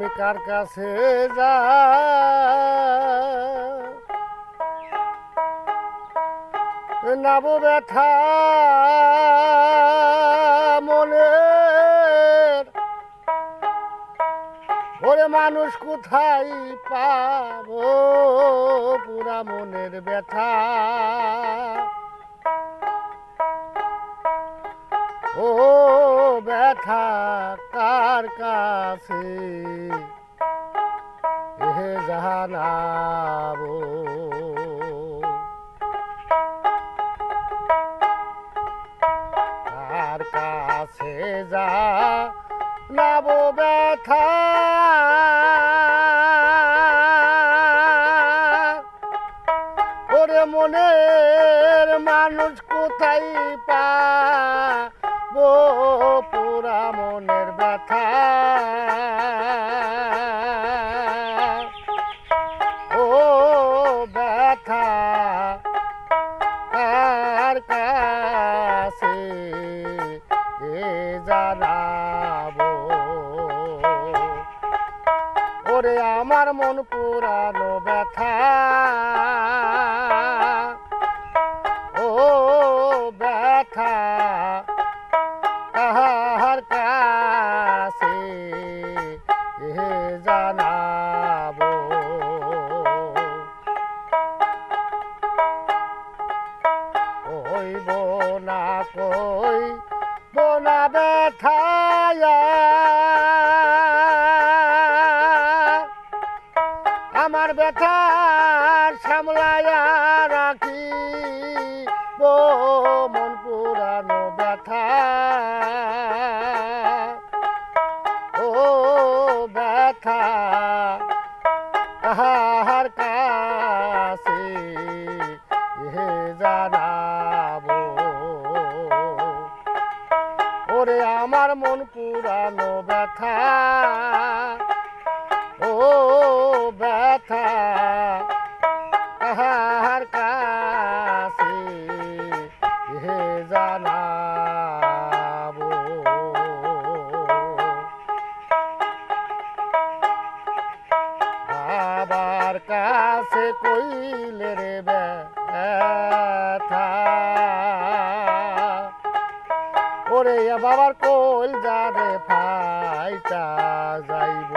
আমি কার কাছে যা নাব ব্যথা মনের। ওরে মানুষ কোথায় পাবো পুরা মনের ব্যথা? ব্যথা কার কাছে। এ জানাব কার কাছে যা নাব ব্যথা। ওরে মনের মানুষ কোথায় পাবো পুরা মনের ব্যথা। ও ব্যথা কার কাছে এ জানাব? ওরে আমার মন পুরানো ব্যথা। আমার ব্যথা সামলায়া রাখি। ও মন পুরানো ব্যথা। ও ব্যথা কাহার কাছে এ জানাব। ওরে, আমার মন পুরানো ব্যথা। কাছে কইলে রে ব্যথা। ওরে বাবার কোল যারে ফাইটা যাইব।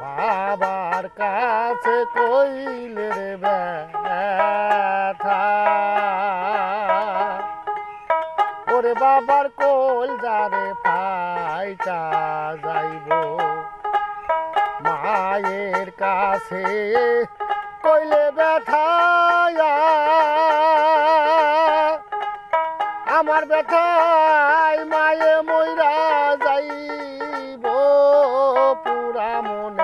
বাবার কাছে কইলে রে ব্যথা। ওরে বাবার কোল যারে ফাইটা যাইব। মায়ের কাছে কইলে ব্যথা আমার ব্যথায় মায়ে ময়রা যাইব পুরা মনের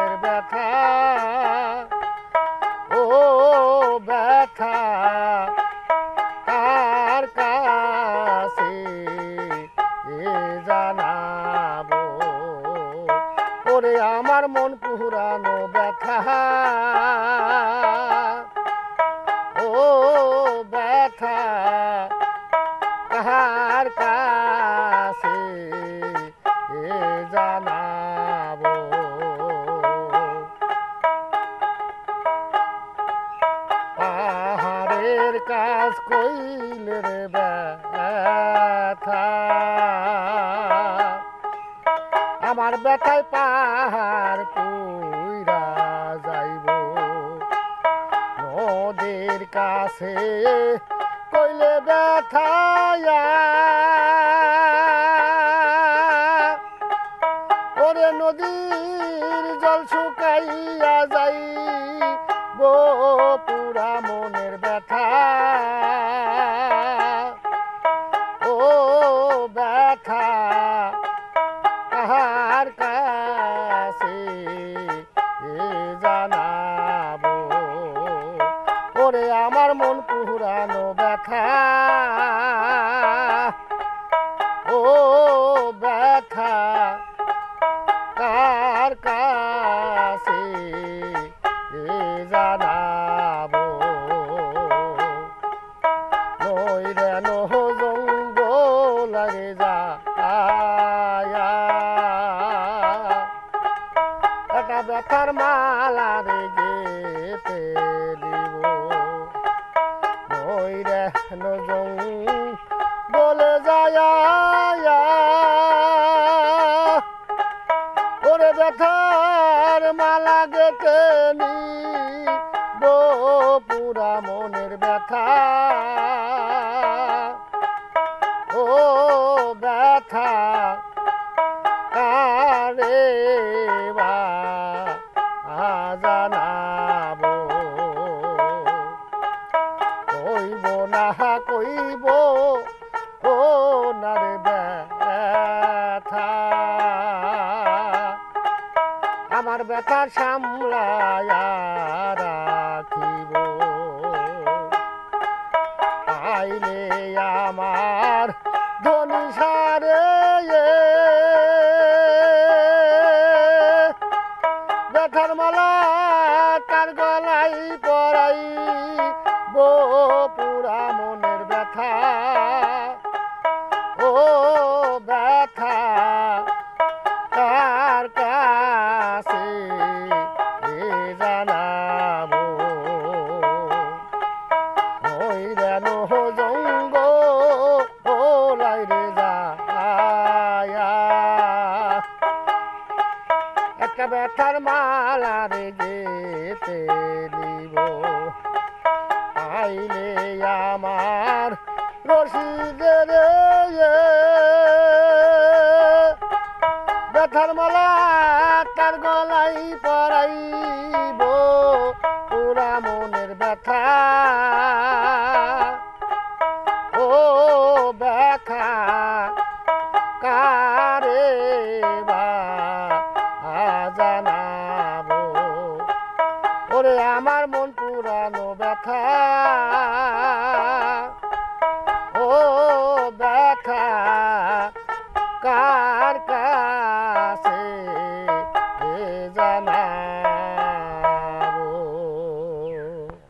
পাহাড়ের কাজ কইলে রে ব্যথা। আমার ব্যথায় পাহাড় পুইরা যাইব। নদীর কাছে কইলে ব্যথায়া ওরে নদীর জল শুকাইয়া যাই গো পুরা করে আমার মন পুরানো ব্যথা। ও ব্যথা, কার কাছে জানাব? নইরে নহ জঙ্গল যা একটা ব্যথার মালা রে গেতে দিব যা বলে যায় ওরে ব্যথার মালা গেতে নি পুরা মনের ব্যথা। ও ব্যথা ব্যথা সামলায়া রাখিব ব্যথার মালা রে গেতে দিব। আইলে আমার রসিদের